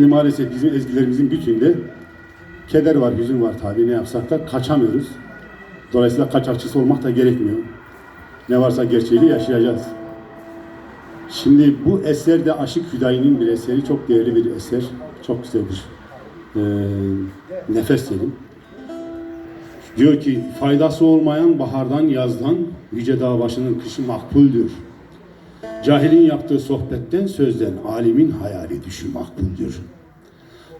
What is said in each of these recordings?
Şimdi maalesef bizim ezgilerimizin bütünde keder var, hüzün var tabii ne yapsak da kaçamıyoruz. Dolayısıyla kaçakçısı olmak da gerekmiyor. Ne varsa gerçeğini yaşayacağız. Şimdi bu eser de Aşık Hüdayi'nin bir eseri. Çok değerli bir eser. Çok güzel bir e, nefes diyelim. Diyor ki faydası olmayan bahardan yazdan yüce dağ başının kışı makbuldür. Cahilin yaptığı sohbetten sözden alimin hayali düşü makbuldür.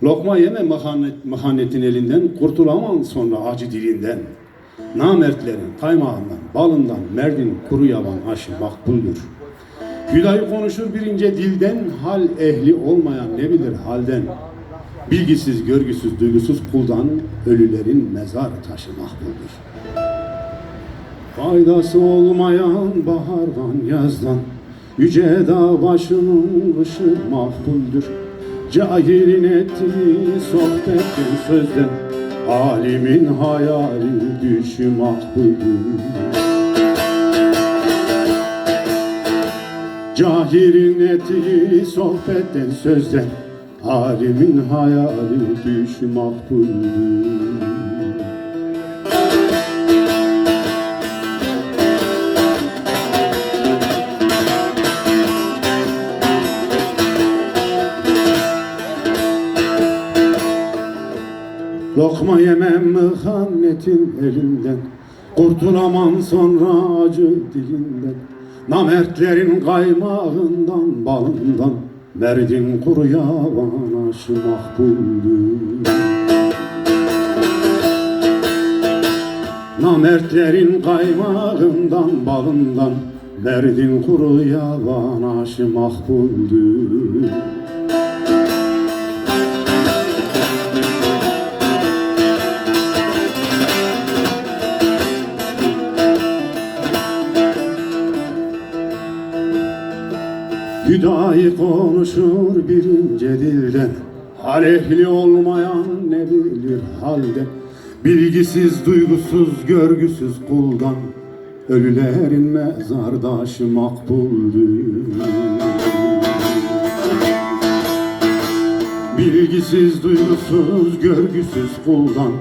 Lokma yeme mıhanet, mıhanetin elinden kurtulamam sonra acı dilinden. Namertlerin kaymağından, balından, merdin kuru yavan aşı makbuldür. Hüdayi konuşur bir ince dilden, hal ehli olmayan ne bilir halden. Bilgisiz, görgüsüz, duygusuz kuldan ölülerin mezar taşı mahvoldur. Faydası olmayan bahardan yazdan Yüce dağ başının kışı mahvuldür. Cahilin ettiği sohbetten sözden Alimin hayali düşü mahvuldür. Cahilin ettiği sohbetten sözden Alimin hayali düşü mahvuldür Lokma yemem mıhannetin elinden? Kurtulamam sonra acı dilinden. Namertlerin kaymağından balından. Merdin kuru yavan aşı mahbuldür Namertlerin kaymağından balından. Merdin kuru yavan aşı mahbuldür Hüdayi konuşur birince dilden. Hal ehli olmayan ne bilir halde. Bilgisiz, duygusuz, görgüsüz kuldan. Ölülerin mezardaşı makbuldür Bilgisiz, duygusuz, görgüsüz kuldan.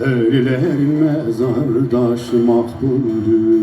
Ölülerin mezardaşı makbuldür